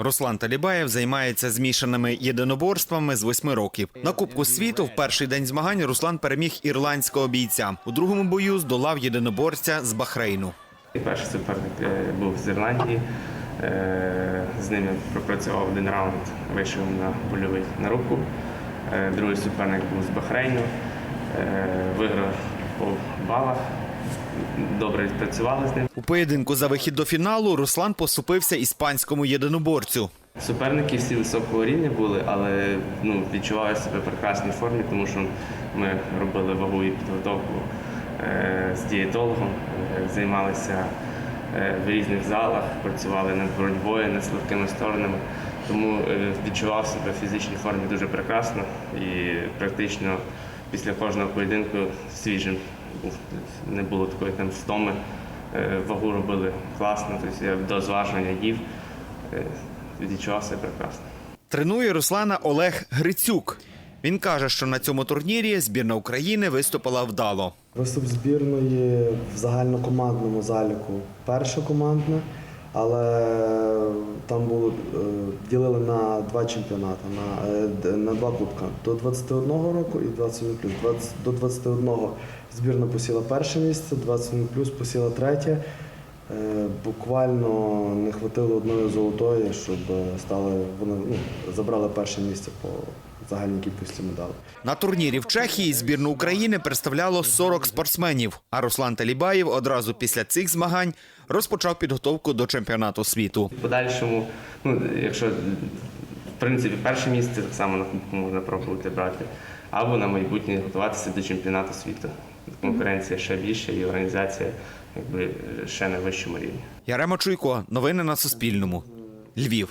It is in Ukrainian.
Руслан Талібаєв займається змішаними єдиноборствами з восьми років. На Кубку світу в перший день змагань Руслан переміг ірландського бійця. У другому бою здолав єдиноборця з Бахрейну. Перший суперник е, був з Ірландії. Е, З ними пропрацював один раунд, вийшов на польовий на руку. Е, Другий суперник був з Бахрейну. Виграв по балах. Добре відпрацювали з ним. У поєдинку за вихід до фіналу Руслан поступився іспанському єдиноборцю. Суперники всі високого рівня були, але ну, відчуваю себе в прекрасній формі, тому що ми робили вагу і підготовку е, з дієтологом, е, займалися е, в різних залах, працювали над боротьбою, над слабкими сторонами. Тому е, відчував себе в фізичній формі дуже прекрасно і практично після кожного поєдинку свіжим. Не було такої там стоми. Е, Вагу робили класно, тобто я до зважування їв. відчувався відчував себе прекрасно. Тренує Руслана Олег Грицюк. Він каже, що на цьому турнірі збірна України виступила вдало. Виступ збірної в загальнокомандному заліку перша командне, але там було е, ділили на два чемпіонати, на, е, на два кубка до 21 року і 21 плюс. 20, до 21 збірна посіла перше місце, 21 плюс посіла третє. Е, Буквально не хватило одної золотої, щоб стали вони ну, забрали перше місце по загальній кількості медалей. На турнірі в Чехії збірну України представляло 40 спортсменів. А Руслан Талібаєв одразу після цих змагань розпочав підготовку до чемпіонату світу. В подальшому, ну, якщо в принципі перше місце так само на кубку можна пробувати брати, або на майбутнє готуватися до чемпіонату світу. Конкуренція ще більша і організація якби ще на вищому рівні. Ярема Чуйко. Новини на Суспільному. Львів.